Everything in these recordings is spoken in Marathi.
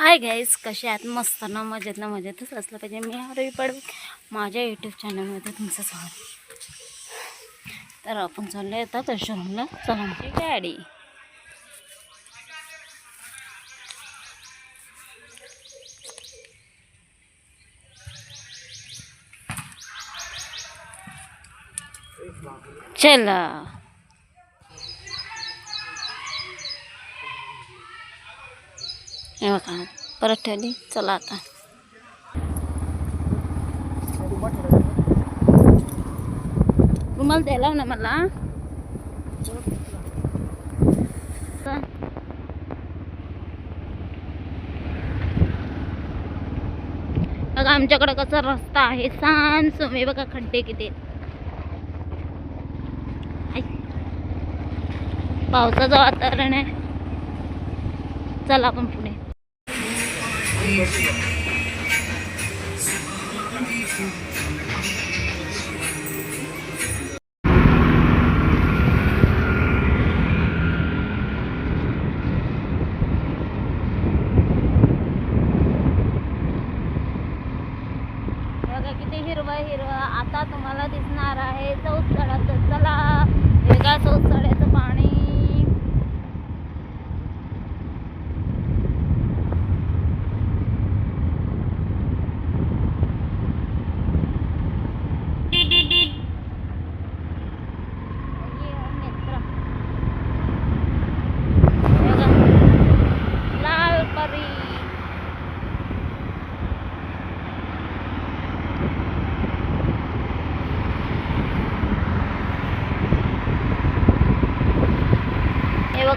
हाय गाईज कसे आहात? मस्त ना मजेत ना मजेतच असलं पाहिजे. मी आरवी पड माझ्या यूट्यूब चॅनलमध्ये तुमचं स्वागत. तर आपण चाललो येतात परशुरामला चला आमची गाडी. चला. हे बघा परत ठेवली. चला आता. रुमाल द्यायला ना मला. बघा आमच्याकडे कसा रस्ता आहे. सांग सोमे बघा खड्डे किती पावसाचं वातावरण आहे. चला आपण पुढे. किती हिरवं हिरवं आता तुम्हाला दिसणार आहे चौथळ्याचं चला वेगळा चौथळ्याचं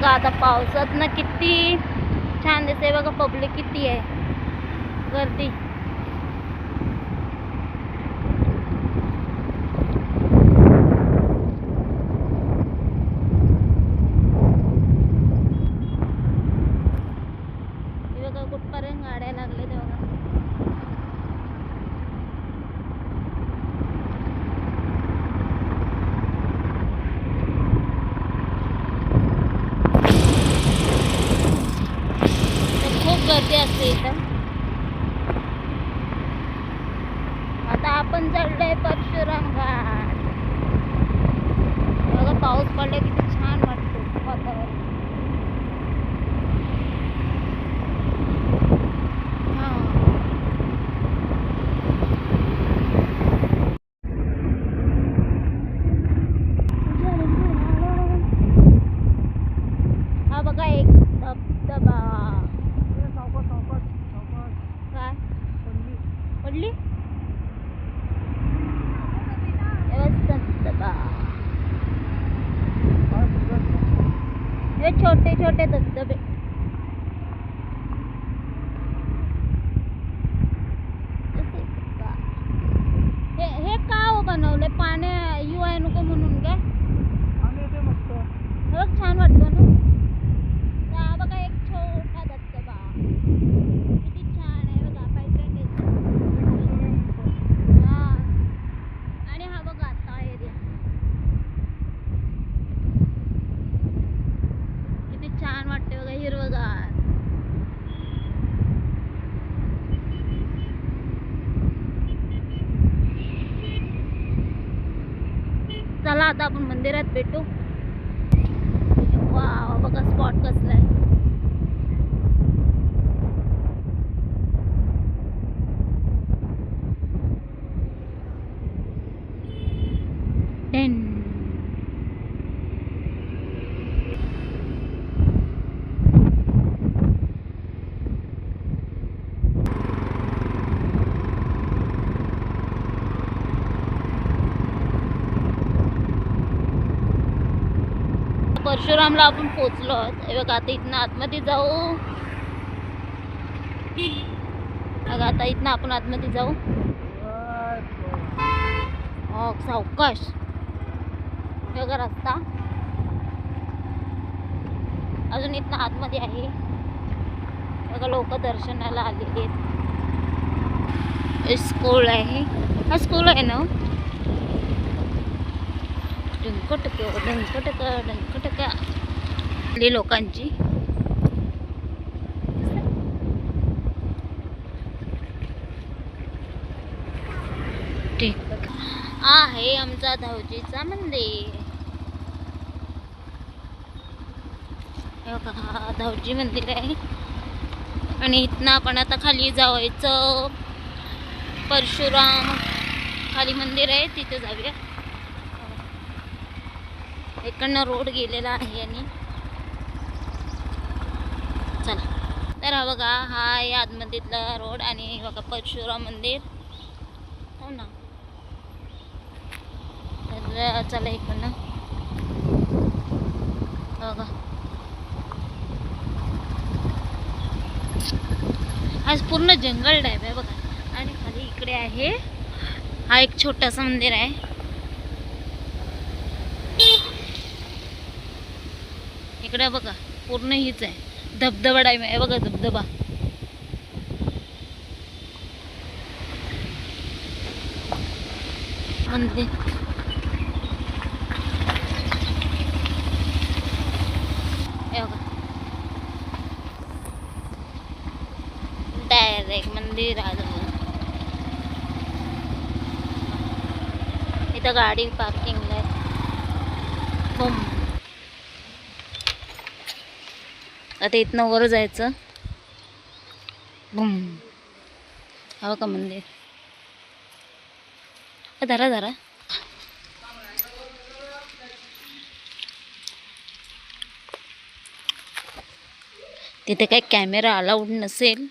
बघा आता पावसात ना किती छान दिसते बघा पब्लिक किती आहे. गर्दी हे बघा कुठपर्यंत गाड्या लागल्या ते बघा तर खूप गर्दी असते इथं. आता आपण चाललोय परशुराम घाट बघा पाऊस पडला किती छान वाटतो वातावरण हा. हा बघा एक धबधबा काय पडली हे बघ धबधबा हे छोटे छोटे धबधबे असे का? हे हे का हो बनवले पाण्या यू आहे नको म्हणून काय हे बघ छान वाटतो ना तर हा बघा एक छोटा धबधबा किती छान आहे बघा पैठण हा आणि हा बघा आता एरिया किती छान वाटते बघा हिरवगार चला आता आपण मंदिरात भेटू. वा बघा स्पॉट कसला आहे. परशुरामला आपण पोचलो आहोत. हे बघा आता इथनं आतमध्ये जाऊ. बघा आता इथनं आपण आतमध्ये जाऊ. सावकाश. हे बघा रस्ता. अजून इथनं आतमध्ये आहे. बघा लोक दर्शनाला आलेली आहेत. स्कूल आहे. हा स्कूल आहे ना हो? ढंकटक ढंकटक ढंकटक. लोकांची. ठीक आहे आमचा धावजीचा मंदिर. धावजी मंदिर आहे. आणि इथनं आपण आता खाली जावायचं. परशुराम खाली मंदिर आहे तिथे जाऊया. इकडनं रोड गेलेला आहे आणि चला. तर हा बघा हा आहे आतमधीतला रोड आणि बघा परशुराम मंदिर. हो ना. तर चला इकडनं. बघा. आज पूर्ण जंगल टाईप आहे बघा. आणि खाली इकडे आहे हा एक छोटासा मंदिर आहे. इकडे बघा पूर्ण हीच आहे. धबधबा डायम आहे. बघा धबधबा. मंदिर. हे डायरेक्ट मंदिर आलं इथं गाडी पार्किंगला आहे. आता इथनं वर जायचं. बुम. हवं का मंदिर. धरा धरा. तिथे काही कॅमेरा अलाउड नसेल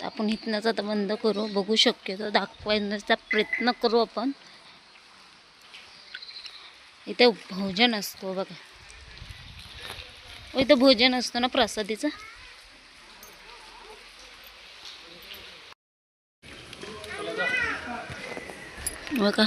तर आपण इथनंच आता बंद करू. बघू शक्यतो दाखवायचा प्रयत्न करू आपण. इथे भोजन असतो बघा. इथं भोजन असतं ना प्रसादीचं? बघा.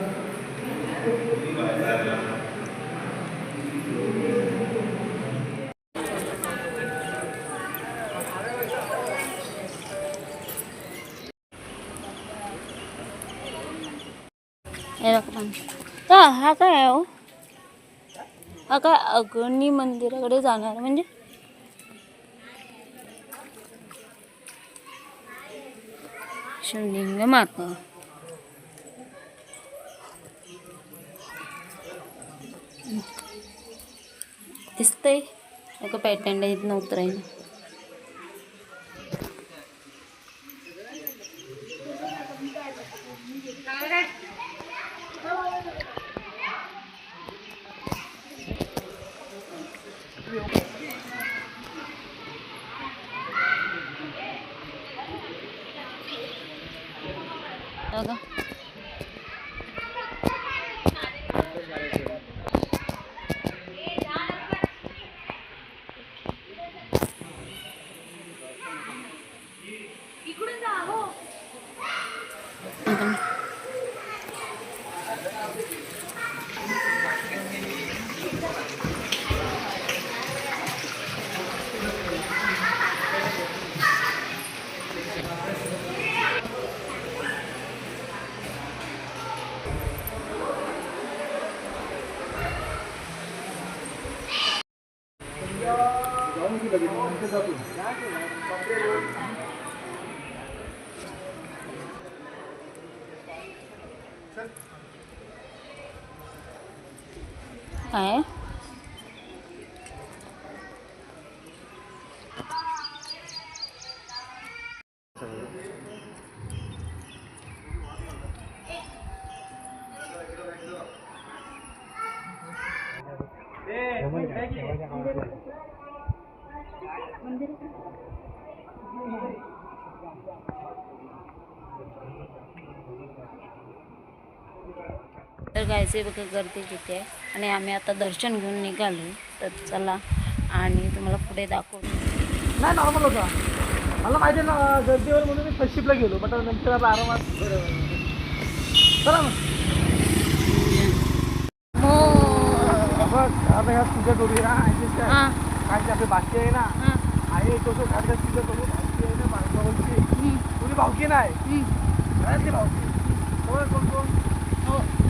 पण का हा काय आहे हो? हा काय अग्नी मंदिराकडे जाणार म्हणजे? शिवलिंग माता. दिसतंय. अगं पॅटर्न इथनं उतरायला. Đấy. Thank you. तर गायचे बघा गर्दी आहे. आणि आम्ही आता दर्शन घेऊन निघालो. तर चला आणि तुम्हाला पुढे दाखवतो. नाही नॉर्मल होता. मला माहिती ना गर्दीवर म्हणून मी फर्स्ट शिपला गेलो बट नंतर आता आरामात चला हो. आता ह्या पूजा करूया आणि हां. आपली बाकी आहे ना पूजा करू भावकी आहे ना हम्म, तुझी भावकी नाही. भावकी. कोण कोण कोण? हो